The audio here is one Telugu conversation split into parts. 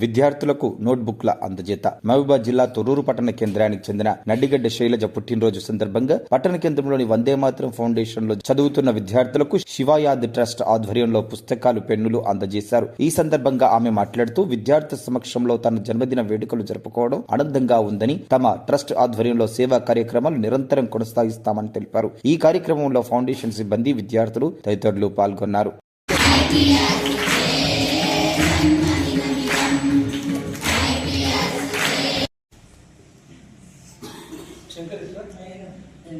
విద్యార్థులకు నోట్బుక్ల అందజేత. మహబూబాద్ జిల్లా తొర్రూరు పట్టణ కేంద్రానికి చెందిన నడ్డిగడ్డ శైలజ పుట్టినరోజు సందర్భంగా పట్టణ కేంద్రంలోని వందే మాతరం ఫౌండేషన్లో చదువుతున్న విద్యార్థులకు శివాయాద్ ట్రస్ట్ ఆధ్వర్యంలో పుస్తకాలు పెన్నులు అందజేశారు. ఈ సందర్భంగా ఆమె మాట్లాడుతూ విద్యార్థి సమక్షంలో తన జన్మదిన వేడుకలు జరుపుకోవడం ఆనందంగా ఉందని తమ ట్రస్ట్ ఆధ్వర్యంలో సేవా కార్యక్రమాలు నిరంతరం కొనసాగిస్తామని తెలిపారు. ఈ కార్యక్రమంలో ఫౌండేషన్ సిబ్బంది విద్యార్థులు తదితరులు పాల్గొన్నారు. శంకర్ ఇట్లా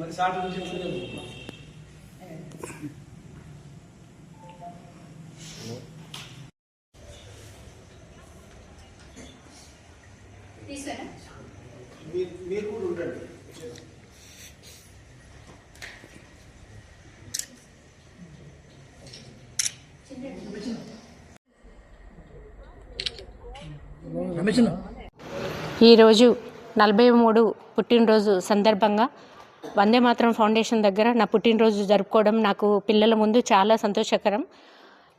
మరి సాటి నుంచి మీరు కూడా ఉండండి. ఈరోజు నలభై మూడు పుట్టినరోజు సందర్భంగా వందే మాత్రం ఫౌండేషన్ దగ్గర నా పుట్టినరోజు జరుపుకోవడం నాకు పిల్లల ముందు చాలా సంతోషకరం.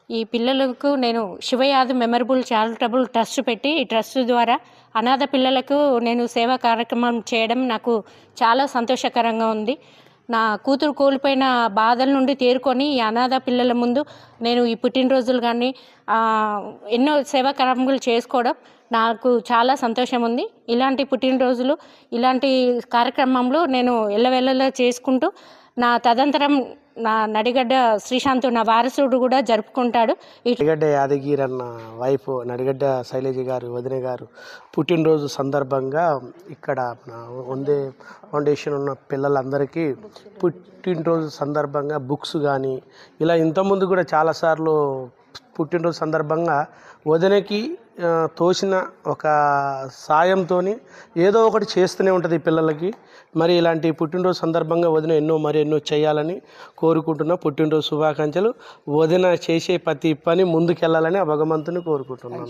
ఈ పిల్లలకు నేను శివయాద్ మెమరబుల్ చారిటబుల్ ట్రస్ట్ పెట్టి ఈ ట్రస్ట్ ద్వారా అనాథ పిల్లలకు నేను సేవా కార్యక్రమం చేయడం నాకు చాలా సంతోషకరంగా ఉంది. నా కూతురు కోల్పోయిన బాధల నుండి తేరుకొని ఈ అనాథ పిల్లల ముందు నేను ఈ పుట్టినరోజులు కానీ ఎన్నో సేవా కార్యక్రమాలు చేసుకోవడం నాకు చాలా సంతోషం ఉంది. ఇలాంటి పుట్టినరోజులు ఇలాంటి కార్యక్రమంలో నేను ఎల్లవెల్లలా చేసుకుంటూ నా తదంతరం నా నడిగడ్డ శ్రీశాంత్ నా వారసుడు కూడా జరుపుకుంటాడు. నడిగడ్డ యాదగిరి అన్న వైఫ్ నడిగడ్డ శైలజ గారు వదిన గారు పుట్టినరోజు సందర్భంగా ఇక్కడ వందే ఫౌండేషన్ ఉన్న పిల్లలందరికీ పుట్టినరోజు సందర్భంగా బుక్స్ కానీ ఇలా ఇంతకుముందు కూడా చాలాసార్లు పుట్టినరోజు సందర్భంగా వదినకి తోసిన ఒక సాయంతో ఏదో ఒకటి చేస్తూనే ఉంటుంది పిల్లలకి. మరి ఇలాంటి పుట్టినరోజు సందర్భంగా వదిన ఎన్నో మరి ఎన్నో చేయాలని కోరుకుంటున్నా పుట్టినరోజు శుభాకాంక్షలు. వదిన చేసే ప్రతి పని ముందుకెళ్ళాలని ఆ భగవంతుని కోరుకుంటున్నాను.